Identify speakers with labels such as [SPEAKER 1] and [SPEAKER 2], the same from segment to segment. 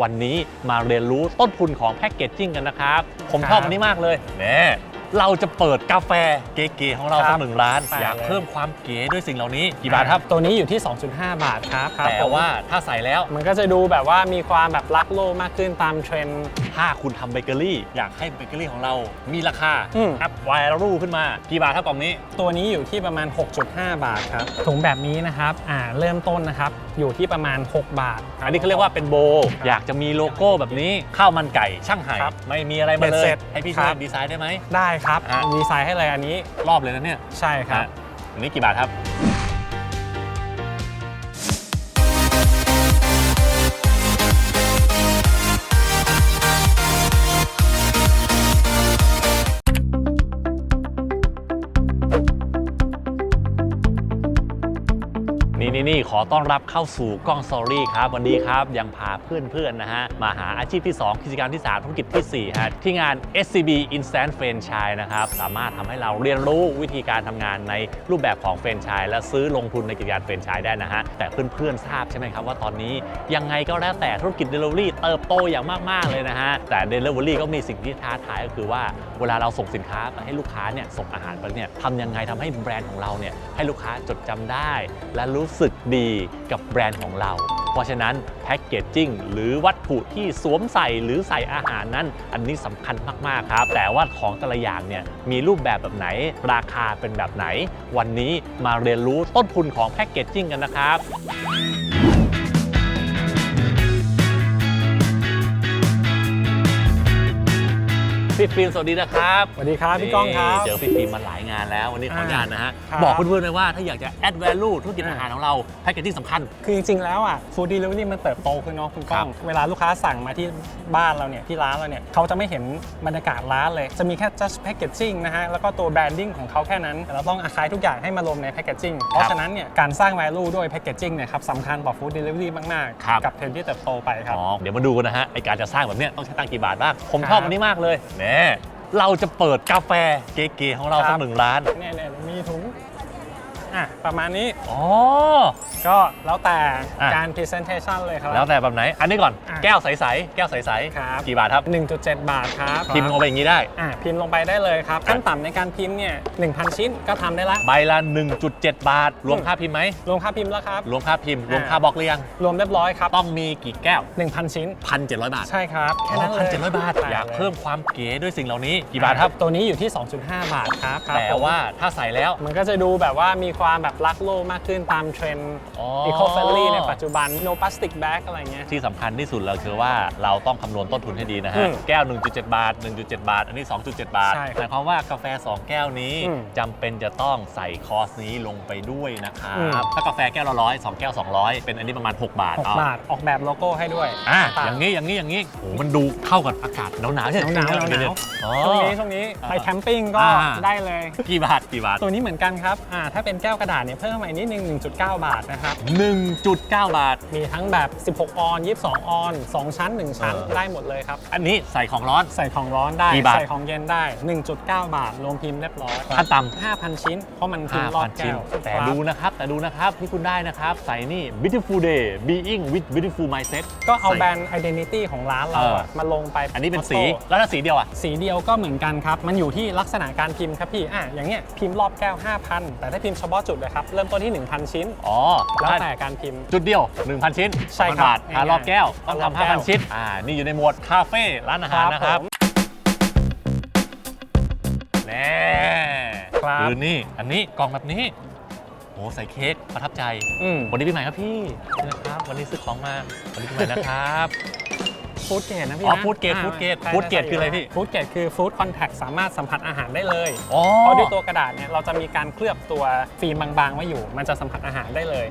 [SPEAKER 1] วันนี้มาเรียนรู้ต้นทุนของแพ็กเกจจิ้งกันนะครับ ผมชอบอันนี้มากเลยแน่เราจะเปิดกาแฟเก๋ๆของเรา
[SPEAKER 2] ครั
[SPEAKER 1] สั
[SPEAKER 2] บ
[SPEAKER 1] กหนึ่งร้าน
[SPEAKER 2] ไป
[SPEAKER 1] อยาก
[SPEAKER 2] เลย
[SPEAKER 1] เพิ่มความเก๋ด้วยสิ่งเหล่านี้กี่บาทครับ
[SPEAKER 2] ตัวนี้อยู่ที่ 2.5 บาทครับครับ
[SPEAKER 1] แต่
[SPEAKER 2] ผม
[SPEAKER 1] ว่าถ้าใส่แล้ว
[SPEAKER 2] มันก็จะดูแบบว่ามีความแบบรักโลกมากขึ้นตามเทรนด์
[SPEAKER 1] ถ้าคุณทำเบเกอรี่ อยากให้เบเกอรี่ของเรามีราคา
[SPEAKER 2] อืม
[SPEAKER 1] อัพไวรูขึ้นมา กี่บาทเท่ากล่องนี้
[SPEAKER 2] ตัวนี้อยู่ที่ประมาณ 6.5 บาทครับถุงแบบนี้นะครับอ่าเริ่มต้นนะครับอยู่ที่ประมาณ 6 บาท
[SPEAKER 1] อันนี้เขาเรียกว่าเป็นโบ อยากจะมีโลโก้แบบนี้ข้าวมันไก่ช่างไห่
[SPEAKER 2] ครับ
[SPEAKER 1] ไม่มีอะไรมาเล
[SPEAKER 2] เบ็ดเสร็
[SPEAKER 1] ย
[SPEAKER 2] จ
[SPEAKER 1] ให้พี่
[SPEAKER 2] ค
[SPEAKER 1] ช่วย
[SPEAKER 2] รับ
[SPEAKER 1] ดีไซน์ได้ไหม
[SPEAKER 2] ได้ครับ
[SPEAKER 1] อะ
[SPEAKER 2] ดีไซน์ให้เลยอันนี้
[SPEAKER 1] รอบเลยนะเนี่ย
[SPEAKER 2] ใช่ครับ
[SPEAKER 1] ฮะอันนี้กี่บาทครับ นี่นี่นี่ขอต้อนรับเข้าสู่กล้องสตอรี่ครับ วันนี้ครับยังพาเพื่อนๆนะฮะ มาหาอาชีพที่ 2 กิจการที่ 3 ธุรกิจทีสี่4 ฮะ ที่งาน SCB Instant Franchise นะครับ สามารถทำให้เราเรียนรู้วิธีการทำงานในรูปแบบของแฟรนไชส์และซื้อลงทุนในกิจการแฟรนไชส์ได้นะฮะ แต่เพื่อนๆทราบใช่ไหมครับว่าตอนนี้ยังไงก็แล้วแต่ธุรกิจ Delivery เติบโตอย่างมากๆเลยนะฮะแต่ Delivery ก็มีสิ่งที่ท้าทายก็คือว่าเวลาเราส่งสินค้าไปให้ลูกค้าเนี่ยส่งอาหารไปเนี่ยทำยังไงทำให้แบรนด์ของเราเนี่ยให้ลูกค้าจดจำได้ และรูู้้สึกดีกับแบรนด์ของเรา เพราะฉะนั้นแพ็กเกจจิ้งหรือวัตถุที่สวมใส่หรือใส่อาหารนั้น อันนี้สำคัญมากๆครับ แต่ว่าของแต่ละอย่างเนี่ยมีรูปแบบแบบไหน ราคาเป็นแบบไหน วันนี้มาเรียนรู้ต้นทุนของแพ็กเกจจิ้งกันนะครับ พี่ฟิล์มสวัสดีนะครับ
[SPEAKER 2] สวัสดีครับพี่ก้องครับ
[SPEAKER 1] เจอพี่ฟิล์มมาหลายงานแล้ววันนี้ขออนุญาตนะฮะ
[SPEAKER 2] ครับ
[SPEAKER 1] บอกเพื่อนๆเลยว่าถ้าอยากจะ add value ธุรกิจ
[SPEAKER 2] อ่า
[SPEAKER 1] อาหารของเราแพ็กเกจจิ้งสำคัญ
[SPEAKER 2] คือจริงๆแล้วอะฟู้ดเดลิเวอรี่มันเติบโตขึ้นเนาะคุณก้อง
[SPEAKER 1] ครับ
[SPEAKER 2] เวลาลูกค้าสั่งมาที่บ้านเราเนี่ยที่ร้านเราเนี่ยเขาจะไม่เห็นบรรยากาศร้านเลย จะมีแค่ just packaging นะฮะแล้วก็ตัว branding ของเขาแค่นั้นเราต้องอาคายทุกอย่างให้มารวมใน packaging เพราะฉะนั้นเนี่ยการสร้าง value ด้วย packaging เนี่ยครับสำคัญต่อ food delivery มาก
[SPEAKER 1] ครับ
[SPEAKER 2] ๆกับเทรนด์ที่เติบโตไปครับ
[SPEAKER 1] อ๋อเดี๋ยวมาดูกันนะฮะไอการจะสร้างแบบเนี้ยต้องใช้ตังค์กี่บาทบ้างผม
[SPEAKER 2] ครับ
[SPEAKER 1] ชอบอันนี้มากเลยแน่เราจะเปิดกาแฟเก๋ๆของเรา
[SPEAKER 2] ครั
[SPEAKER 1] สัก
[SPEAKER 2] บ
[SPEAKER 1] หนึ่งร้าน
[SPEAKER 2] เนี่ยเนี่ยมีถุง อะประมาณนี้
[SPEAKER 1] อ๋อ
[SPEAKER 2] ก็แล้วแต่
[SPEAKER 1] อะ
[SPEAKER 2] การ presentation เลยครับ
[SPEAKER 1] แล้วแต่แบบไหน อันนี้ก่อน
[SPEAKER 2] อะ
[SPEAKER 1] แก้วใสๆ แก้วใส
[SPEAKER 2] ครับ
[SPEAKER 1] ๆ กี่บาทครับ
[SPEAKER 2] 1.7 บาทครับ
[SPEAKER 1] พิมพ์ลงไปอย่างนี้ได้
[SPEAKER 2] อะพิมพ์ลงไปได้เลยครับ ขั้นต่ำในการพิมพ์เนี่ย1,000 ชิ้นก็ทำได้ละ
[SPEAKER 1] ใบละ 1.7 บาท รวมค่าพิมพ์ไหม
[SPEAKER 2] รวมค่าพิมพ์แล้วครับ
[SPEAKER 1] รวมค่าพิมพ์ รวม
[SPEAKER 2] อ่า
[SPEAKER 1] ค่าบล็อกหรือยัง
[SPEAKER 2] รวมเรียบร้อยครับ
[SPEAKER 1] ต้องมีกี่แก้ว
[SPEAKER 2] 1,000 ชิ้น
[SPEAKER 1] 1,700 บาท
[SPEAKER 2] ใช่ครับ แค่นั้นเลย
[SPEAKER 1] พันเจ็ดร้อยบาท
[SPEAKER 2] ไป
[SPEAKER 1] อยาก
[SPEAKER 2] ล
[SPEAKER 1] เพิ่มความเก๋ด้วยสิ่งเหล่านี้ กี่บาทครับ
[SPEAKER 2] ตัวนี้อยู่ที่ 2.5 บาทครับครับ
[SPEAKER 1] แต่
[SPEAKER 2] ผม
[SPEAKER 1] ว่าถ้าใส่แล้ว
[SPEAKER 2] มันก็จะดูแบบว่ามีความแบบรักโลกมากขึ้นตามเทรนด์
[SPEAKER 1] อ๋อ
[SPEAKER 2] eco friendly ในปัจจุบัน no plastic bag อะไรเงี้ย
[SPEAKER 1] ที่สำคัญที่สุดเลยคือว่าเราต้องคำนวณต้นทุนให้ดีนะ
[SPEAKER 2] อื
[SPEAKER 1] ฮะ
[SPEAKER 2] ม
[SPEAKER 1] แก้ว 1.7 บาท 1.7 บาท อันนี้ 2.7 บาท
[SPEAKER 2] ใช่
[SPEAKER 1] หมายความว่ากาแฟ 2 แก้วนี้
[SPEAKER 2] อืม
[SPEAKER 1] จำเป็นจะต้องใส่คอสนี้ลงไปด้วยนะครั
[SPEAKER 2] อืม
[SPEAKER 1] บถ้ากาแฟแก้วละร้อยสองแก้ว 200 เป็นอันนี้ประมาณ 6 บาท
[SPEAKER 2] 6
[SPEAKER 1] เอบา
[SPEAKER 2] ทออกแบบโลโก้ให้ด้วย
[SPEAKER 1] อะ
[SPEAKER 2] ต่
[SPEAKER 1] อย่างนี้อย่างนี้อย่างนี้โอ้มันดูเข้ากับอากาศหนาวๆใช่ไหม
[SPEAKER 2] หนาวๆหนาวๆ
[SPEAKER 1] เดี๋ยๆอ๋อ
[SPEAKER 2] ช่วงนี้ช่วงนี้ไปแคมปิ้งก็
[SPEAKER 1] อ่า
[SPEAKER 2] ได้เลย
[SPEAKER 1] กี่บาทกี่บาท
[SPEAKER 2] ตัวนี้เหมือนกันครับอ่าถ้าเป็นแก้วกระดาษเนี่ยเพิ่มมาอีกนิดนึง 1.9 บาทนะครับ
[SPEAKER 1] 1.9 บาท
[SPEAKER 2] มีทั้งแบบ 16 ออน 22 ออน 2 ชั้น 1 ชั้น
[SPEAKER 1] เออ
[SPEAKER 2] ได้หมดเลยครับ
[SPEAKER 1] อันนี้ใส่ของร้อน
[SPEAKER 2] ใส่ของร้อนได้
[SPEAKER 1] กี่บาท
[SPEAKER 2] ใส่ของเย็นได้ 1.9 บา th รวมพิมพ์เรียบร้อย
[SPEAKER 1] ขั้นต่ำ
[SPEAKER 2] 5,000 ชิ้น เพราะมันพิมพ์รอบ
[SPEAKER 1] 5,000
[SPEAKER 2] แก้
[SPEAKER 1] ชิ้น
[SPEAKER 2] ว
[SPEAKER 1] แต่
[SPEAKER 2] ครับ
[SPEAKER 1] ดูนะครับ แต่ดูนะครับ ที่คุณได้นะครับ ใส่นี่ beautiful day being with beautiful mindset
[SPEAKER 2] ก็เอา
[SPEAKER 1] ใส่
[SPEAKER 2] แบรนด์ identity ของร้านเราอะ
[SPEAKER 1] เออ
[SPEAKER 2] มาลงไป
[SPEAKER 1] อันนี้เป็นสี
[SPEAKER 2] ออโต้
[SPEAKER 1] แล้วถ้าสีเดียวอะ
[SPEAKER 2] สีเดียวก็เหมือนกันครับ มันอยู่ที่ลักษณะการพิมพ์ครับพี่อะอย่างเงี้ยพิมพ์รอบแก้ว 5,000 แต่ถ้าพิมพ์เฉพาะจุดเลยครับ เริ่มต้นที่ 1,000 ชิ้น
[SPEAKER 1] อ๋อ
[SPEAKER 2] แล้ว
[SPEAKER 1] ถ้า
[SPEAKER 2] แต่การพิมพ์
[SPEAKER 1] จุดเดียว 1,000 ชิ้น
[SPEAKER 2] ใช่
[SPEAKER 1] 2,000
[SPEAKER 2] ครับ
[SPEAKER 1] บาทถ้ารอบแก้วต้อง
[SPEAKER 2] รอบ
[SPEAKER 1] ทำ
[SPEAKER 2] แก้ว
[SPEAKER 1] 5,000 ชิ้น อ่า นี่อยู่ในหมวดคาเฟ่ร้านอาหารนะครับ
[SPEAKER 2] ผม
[SPEAKER 1] แน่
[SPEAKER 2] ครับ
[SPEAKER 1] คือนี่ อันนี้กล่องแบบนี้โอ้ใส่เค้กประทับใจ
[SPEAKER 2] อืม
[SPEAKER 1] วันนี้ปีใหม่ครับพี่นะครับ วันนี้ซื้อของมาวันนี้ปีใหม่นะครับ
[SPEAKER 2] ฟู้ดเกรดนะพี่
[SPEAKER 1] อ๋อ
[SPEAKER 2] นะ
[SPEAKER 1] food grade food grade
[SPEAKER 2] ใช่
[SPEAKER 1] food grade
[SPEAKER 2] ใช่
[SPEAKER 1] คืออะไรพี่
[SPEAKER 2] ฟู้ดเกรดคือฟู้ดคอนแทคสามารถสัมผัสอาหารได้เลย
[SPEAKER 1] อ๋อ
[SPEAKER 2] เพราะด้วยตัวกระดาษเนี่ยเราจะมีการเคลือบตัวฟิล์มบางๆไว้อยู่ มันจะสัมผัสอาหารได้เลย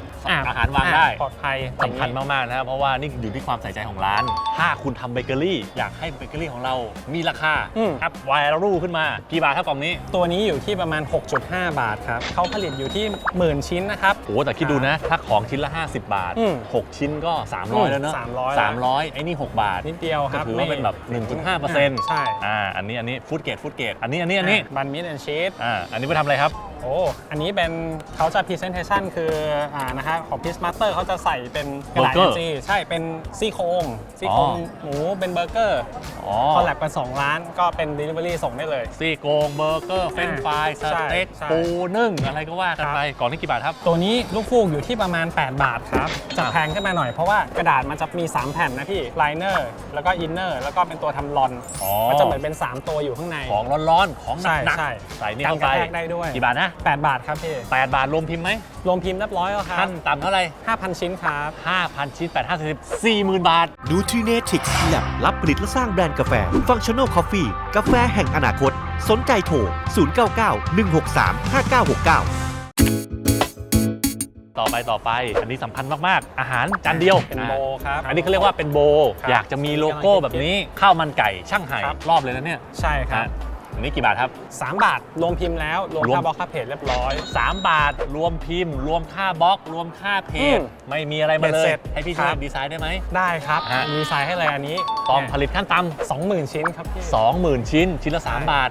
[SPEAKER 1] อาหารวางได้
[SPEAKER 2] ปลอดภัย
[SPEAKER 1] สำคัญมากๆนะครับเพราะว่านี่อยู่ที่ความใส่ใจของร้าน ถ้าคุณทำเบเกอรี่ อยากให้เบเกอรี่ของเรามีราคา
[SPEAKER 2] อืม
[SPEAKER 1] อัพไวรูขึ้นมากี่บาทครับกล่องนี้
[SPEAKER 2] ตัวนี้อยู่ที่ประมาณ 6.5 บาทครับเขาผลิตอยู่ที่หมื่นชิ้นนะครับ
[SPEAKER 1] โอ้แต่คิดดูนะ ถ้าของชิ้นละ 50 บาท
[SPEAKER 2] อืม
[SPEAKER 1] 6 ชิ้นก็
[SPEAKER 2] อืม
[SPEAKER 1] 300แล้วเนอะ
[SPEAKER 2] 300แล้ว
[SPEAKER 1] 300 ไอ้นี่ 6 บาท
[SPEAKER 2] นิดเดียวค
[SPEAKER 1] ก็
[SPEAKER 2] รับ
[SPEAKER 1] ถือว่าเป็นแบบ 1.5เปอร์เซ็นต์
[SPEAKER 2] ใช่
[SPEAKER 1] อ่าอันนี้อันนี้ฟู้ดเกรดฟู้ดเกรดอันนี้อันนี้อันนี้
[SPEAKER 2] บันมิดแอนชีส
[SPEAKER 1] อ่าอันนี้ไปทำอะไรครับ
[SPEAKER 2] โอ้ อันนี้เป็นเขาจะ presentation คืออ่านะฮะของ p i z Master เขาจะใส่เป็นกระดาษ
[SPEAKER 1] เบอร์เกอร์
[SPEAKER 2] NG ใช่เป็นซี่โครงซี่โครง
[SPEAKER 1] อ๋อ
[SPEAKER 2] หมูเป็นเบอร์เกอร์
[SPEAKER 1] อ๋อ
[SPEAKER 2] คอลแลบกัน2ร้านก็เป็น Delivery ส่งได้เลย
[SPEAKER 1] ซี่โครงเบอร์เกอร์เฟรนช์ฟรายส
[SPEAKER 2] ใช่
[SPEAKER 1] เต็ก
[SPEAKER 2] ใช่
[SPEAKER 1] ปูนึ่งอะไรก็ว่ากัน
[SPEAKER 2] ครับ
[SPEAKER 1] ไปกล่องนี้กี่บาทครับ
[SPEAKER 2] ตัวนี้ลูกฟูกอยู่ที่ประมาณ 8 บาทครับ จะแพงขึ้นมาหน่อยเพราะว่ากระดาษมันจะมี 3 แผ่นนะพี่ไลเนอร์แล้วก็อินเนอร์แล้วก็เป็นตัวทำลอน
[SPEAKER 1] อ๋อ
[SPEAKER 2] มันจะเหมือนเป็น 3 ตัวอยู่ข้างใน
[SPEAKER 1] ของร้อนๆ ของห
[SPEAKER 2] ใช่
[SPEAKER 1] นัก
[SPEAKER 2] ใช่
[SPEAKER 1] ๆ ใส่นี่
[SPEAKER 2] กัน
[SPEAKER 1] เข้ากไป
[SPEAKER 2] ระแทกได้ด้วย
[SPEAKER 1] กี่บาทนะ
[SPEAKER 2] 8 บาทครับพี่
[SPEAKER 1] 8 บาทรวมพิมพ์ไหม
[SPEAKER 2] รวมพิมพ์เรียบร้อยแล้วครั
[SPEAKER 1] ขั้
[SPEAKER 2] บ
[SPEAKER 1] นต่ำเท่าไหร่
[SPEAKER 2] 5,000 ชิ้นครับ
[SPEAKER 1] 5,000 ชิ้น8 5 0 40,000 บาท
[SPEAKER 3] นูทรีเนติกส์แลบรับผลิตและสร้างแบรนด์กาแฟฟังชั่น a ลคอฟฟี่กาแฟแห่งอนาคต สนใจโทร 0991635969
[SPEAKER 1] ต่อไปต่อไป อันนี้สำคัญมาก ๆ อาหารจานเดียว
[SPEAKER 2] เป็นโบครับ
[SPEAKER 1] อันนี้เขาเรียกว่าเป็นโบ
[SPEAKER 2] ครับ
[SPEAKER 1] อยากจะมีโลโก้แบบนี้ข้าวมันไก่ช่างไห่
[SPEAKER 2] ครับ
[SPEAKER 1] รอบเลยนะเนี่ย
[SPEAKER 2] ใช่ครับ
[SPEAKER 1] ฮะ อันนี้กี่บาทครับ
[SPEAKER 2] 3 บาท รวมพิมพ์แล้ว รวม
[SPEAKER 1] รวม
[SPEAKER 2] ค่าบล็อกค่าเพจเรียบร้อย
[SPEAKER 1] 3 บาทรวมพิมพ์ รวมค่าบล็อก รวมค่าเพจ
[SPEAKER 2] อืม
[SPEAKER 1] ไม่มีอะไรมาเล
[SPEAKER 2] เบ็ดเสร็
[SPEAKER 1] ย
[SPEAKER 2] จ
[SPEAKER 1] ให้พี่ช่วย
[SPEAKER 2] ครับ
[SPEAKER 1] ดีไซน์ได้ไหม
[SPEAKER 2] ได้ครับ
[SPEAKER 1] ฮะ
[SPEAKER 2] ดีไซน์ให้เลยอันนี้
[SPEAKER 1] ต้องผลิตขั้นต่
[SPEAKER 2] 20,000ชิ้นครับพี่ำ
[SPEAKER 1] 20,000 ชิ้น ชิ้นละ 3 บาท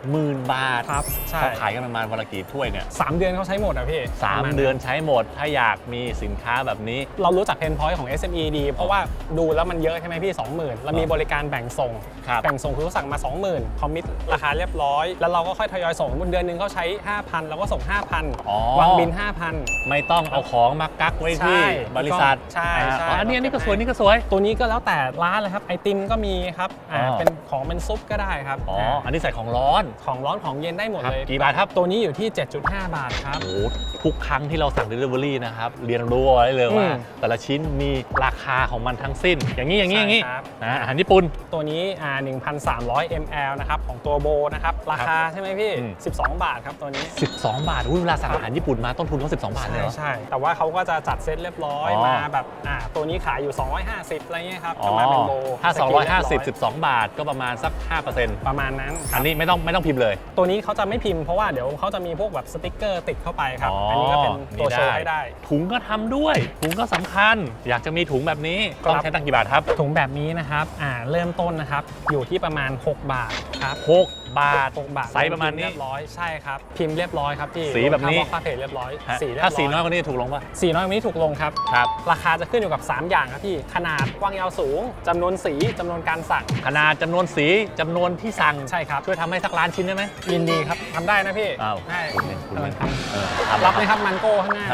[SPEAKER 1] 60,000 บาท
[SPEAKER 2] ครับใช่
[SPEAKER 1] เขาขายกันประมาณวันละกี่ถ้วยเนี่ย
[SPEAKER 2] สามเดือนเขาใช้หมดอะพี่
[SPEAKER 1] สาม
[SPEAKER 2] ประณ
[SPEAKER 1] เดือนใช้หมด ถ้าอยากมีสินค้าแบบนี้
[SPEAKER 2] เรารู้จักเพนพอยต์ของ SME ดี เพราะว่าดูแล้วมันเยอะใช่ไหมพี่ 20,000เรามีบริการแบ่งส่ง
[SPEAKER 1] ครับ
[SPEAKER 2] แบ่งส่งคือเขาสั่งมา 20,000คอมมิตราคาเรียบร้อย แล้วเราก็ค่อยทยอยส่งเดือนหนึงเขาใช้ 5,000เราก็ส่ง5,000
[SPEAKER 1] อ๋อ
[SPEAKER 2] วางบิน 5,000
[SPEAKER 1] ไม่ต้องเอาของมากักไว้ที่
[SPEAKER 2] ใช่
[SPEAKER 1] บริษัท
[SPEAKER 2] ใช่
[SPEAKER 1] อ่า
[SPEAKER 2] ใช่
[SPEAKER 1] อ๋ออันนี้อันนี้ก็สวยนี่ก็สวย
[SPEAKER 2] ตัวนี้ก็แล้วแต่ร้านเลยครับไอติมก็มีครับอ่า
[SPEAKER 1] อ๋อ
[SPEAKER 2] เป็นของเป็นซุปก็ได้ครับ
[SPEAKER 1] อ๋อาอันนี้ใส่ของร้อน
[SPEAKER 2] ของร้อนของเย็นได้หมด
[SPEAKER 1] ครับ
[SPEAKER 2] เลย
[SPEAKER 1] กี่บาทครับ
[SPEAKER 2] ตัวนี้อยู่ที่ 7.5 บาทครับ
[SPEAKER 1] โอ้โห ทุกครั้งที่เราสั่ง Delivery นะครับ เรียนรู้เอาไว้เลยว่า
[SPEAKER 2] อืม
[SPEAKER 1] แต่ละชิ้นมีราคาของมันทั้งสิ้น อย่างนี้อย่างนี้อย่างนี้
[SPEAKER 2] ใช่ครับ
[SPEAKER 1] นะอาหารญี่ปุ่น
[SPEAKER 2] ตัวนี้อ่า1,300 ml นะครับของตัวโบนะครับ ราคาใช่ไหมพี่
[SPEAKER 1] อืม
[SPEAKER 2] 12 บาทครับตัวนี้
[SPEAKER 1] 12 บาทอุ้ยเวลาสั่งอาหารญี่ปุ่นมาต้นทุนเขา12 บาทเลยเหรอ
[SPEAKER 2] ใช่แต่ว่าเขาก็จะจัดเซตเรียบร้อย
[SPEAKER 1] อ๋อ
[SPEAKER 2] มาแบบอ่าตัวนี้ขายอยู่ 250 อะไรเงี้ยครับ
[SPEAKER 1] อ๋
[SPEAKER 2] ก็
[SPEAKER 1] อ
[SPEAKER 2] มาเป็นโบ
[SPEAKER 1] ถ้า
[SPEAKER 2] สกรีนเรียบร้อย
[SPEAKER 1] 250 12 บาทก็ประมาณสัก5%
[SPEAKER 2] ประมาณนั้นค
[SPEAKER 1] อั
[SPEAKER 2] รับ
[SPEAKER 1] นนี้ไม่ต้องไม่ต้องพิมพ์เลย
[SPEAKER 2] ตัวนี้เขาจะไม่พิมพ์เพราะว่าเดี๋ยวเขาจะมีพวกแบบสติกเกอร์ติดเข้าไปครับอันนี้ก็เป็นตัวโชว์ให้ได้
[SPEAKER 1] ถุงก็ทำด้วย ถุงก็สำคัญ อยากจะมีถุงแบบนี้
[SPEAKER 2] ครับ
[SPEAKER 1] ต้องใช้ตังค์กี่บาทครับ
[SPEAKER 2] ถุงแบบนี้นะครับอ่าเริ่มต้นนะครับ อยู่ที่ประมาณ 6 บาทครับ
[SPEAKER 1] 6 บาท
[SPEAKER 2] 6บาท
[SPEAKER 1] ไซส์ประมาณนี้
[SPEAKER 2] เรียบร้อยใช่ครับพิมพ์เรียบร้อยครับพี่
[SPEAKER 1] สีแบบนี้
[SPEAKER 2] รวมค่าบล็อกค่าเพจเรียบร้อย
[SPEAKER 1] ฮะ
[SPEAKER 2] สีเรียบร้
[SPEAKER 1] ถ้า
[SPEAKER 2] อย
[SPEAKER 1] สีน้อยกว่านี้ถูกลงป่ะ
[SPEAKER 2] สีน้อยกว่านี้ถูกลงครับ
[SPEAKER 1] ครับ
[SPEAKER 2] ราคาจะขึ้นอยู่กับ 3 อย่างครับพี่ขนาดกว้างยาวสูงจำนวนสีจำนวนการสั่ง
[SPEAKER 1] ขนาดจำนวนสีจำนวนที่สั่ง
[SPEAKER 2] ใช่ครับ
[SPEAKER 1] ช่วยทำให้สักล้านชิ้นได้ไหม
[SPEAKER 2] ยินดีครับทำได้นะพี่
[SPEAKER 1] อ้าว
[SPEAKER 2] ได้
[SPEAKER 1] คุณเนี่ยคุณ
[SPEAKER 2] กำลั
[SPEAKER 1] เนี่ย
[SPEAKER 2] งท
[SPEAKER 1] เออำทำ
[SPEAKER 2] รับไหมครับมันโก้ข้างหน้า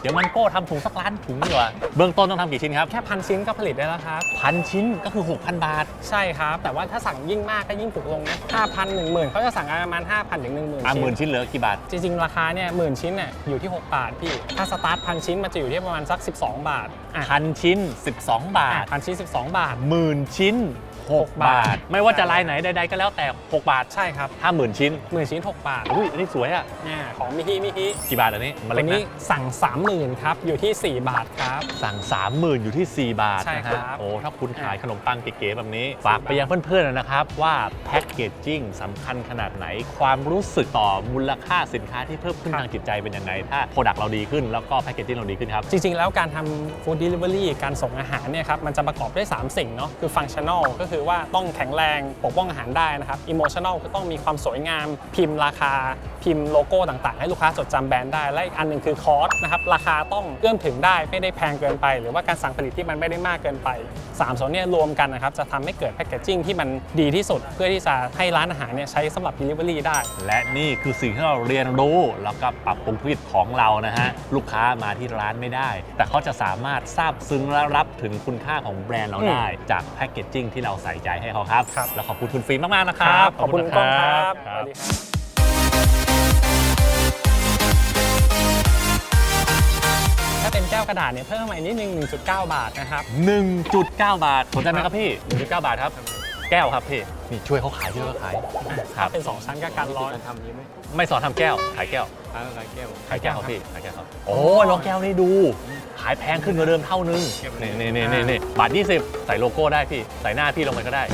[SPEAKER 1] เดี๋ยวมันโก้ทำถุงสักล้านถุงดีกว่า เบื้องต้นต้องทำกี่ชิ้นครับ
[SPEAKER 2] แค่พันชิ้นก็ผลิตได้แล้วครับ
[SPEAKER 1] พันชิ้นก็คือ 6,000 บาท
[SPEAKER 2] ใช่ครับ แต่ว่าถ้าสั่งยิ่งมากก็ยิ่งถูกลงนะ5,000 10,000เขาจะสั่งกันประมาณ 5,000ถึง10,000
[SPEAKER 1] อะหมื่น
[SPEAKER 2] ชิ้น
[SPEAKER 1] ชิ้นเหลือกี่บาท
[SPEAKER 2] จริงๆ ราคาเนี่ยหมื่นชิ้นเนี่ยอยู่ที่ 6 บาทพี่ ถ้าสตาร์ทพันชิ้นมันจะอยู่ที่ประมาณสัก 12 บาท อะ
[SPEAKER 1] พันชิ้น 12 บาท
[SPEAKER 2] พันชิ้น12 บาท
[SPEAKER 1] หมื่นชิ้น 6 บาท ไม่ว่าจะลายไหนใดๆก็แล้วแต่ 6 บาท
[SPEAKER 2] ใช่ครับ
[SPEAKER 1] ถ้าหมื่นชิ้น
[SPEAKER 2] หมื่นชิ้น 6 บาท
[SPEAKER 1] อุ้ยอันนี้สวยอะ
[SPEAKER 2] เนี่ยของมิฮิมิฮิ
[SPEAKER 1] กี่บาทอันนี้มา
[SPEAKER 2] ตั
[SPEAKER 1] เล็ก
[SPEAKER 2] ว
[SPEAKER 1] นะ
[SPEAKER 2] นี้สั่ง 30,000ครับอยู่ที่ 4 บาทครับ
[SPEAKER 1] สั่ง 30,000 อยู่ที่ 4 บาท
[SPEAKER 2] ใช่
[SPEAKER 1] นะ
[SPEAKER 2] ครั
[SPEAKER 1] ฮะ
[SPEAKER 2] บ
[SPEAKER 1] โอ้ถ้าคุณขายขนมปังเก๋ๆแบบนี้ ฝากไปยังเพื่อนๆนะครับ ว่าแพ็กเกจจิ้งสำคัญขนาดไหน ความรู้สึกต่อมูลค่าสินค้าที่เพิ่มขึ้นทางจิตใจเป็นยังไง ถ้าโปรดักต์เราดีขึ้นแล้วก็แพ็กเกจจิ้งเราดีขึ้นครับ
[SPEAKER 2] จริงๆ แล้วการทำ food delivery การส่งอาหารเนี่ยครับมันจะประกอบด้วย 3 สิ่งเนาะคือ functional ก็คือว่าต้องแข็งแรงปกป้องอาหารได้นะครับ emotional คือต้องมีความสวยงาม พิมพ์ราคา พิมพ์โลโก้ต่างๆ ให้ลูกค้าจดจำแบรนด์ได้ และอีกอันหนึ่งคือ cost นะครับราคาต้องเอื้อมถึงได้ไม่ได้แพงเกินไป หรือว่าการสั่งผลิตที่มันไม่ได้มากเกินไปสามส่วนนี้รวมกันนะครับจะทำให้เกิดแพคเกจจิ้งที่มันดีที่สุด เพื่อที่จะให้ร้านอาหารเนี่ยใช้สำหรับ delivery ได้
[SPEAKER 1] และนี่คือสิ่งที่เราเรียนรู้แล้วก็ปรับปรุงธุรกิจของเรานะฮะลูกค้ามาที่ร้านไม่ได้ แต่เขาจะสามารถทราบซึ้งและรับถึงคุณค่าของแบรนด์เราได้ จากแพ็กเกจจิ้งที่เราใส่ใจให้เขาครับ
[SPEAKER 2] ครับ
[SPEAKER 1] แล้วขอบคุณคุณฟิล์มมากๆนะครับ
[SPEAKER 2] ขอบคุณ
[SPEAKER 1] นะ
[SPEAKER 2] กล้องครับ
[SPEAKER 1] ค
[SPEAKER 2] ส
[SPEAKER 1] รั
[SPEAKER 2] วั
[SPEAKER 1] บ
[SPEAKER 2] สดีครับถ้าเป็นแก้วกระดาษเนี่ยเพิ่มมาอีกนิดนึง1.9 บาทนะครับ
[SPEAKER 1] 1.9 บาทสนใจไหมครับพี่ 1.9 บาทครับแก้วครับพี่นี่ช่วยเขาขายช่วยเขาขายครั
[SPEAKER 2] ถ้า
[SPEAKER 1] บ
[SPEAKER 2] เป็น2ชั้นก็กันร้อน
[SPEAKER 4] ทำนี้ไหม
[SPEAKER 1] ไม่สอนทำแก้ว ขายแก้ว
[SPEAKER 4] ร้านอะไรแก้ว
[SPEAKER 1] ขายแก้วครับพี่ขายแก้วครับโอ้ยลองแก้วนี่ดู ขายแพงขึ้นกว่าเดิมเท่านึงนี่นี่นี่นี่นี่บาท20 ใส่โลโก้ได้พี่ ใส่หน้าพี่ลงไปก็ได้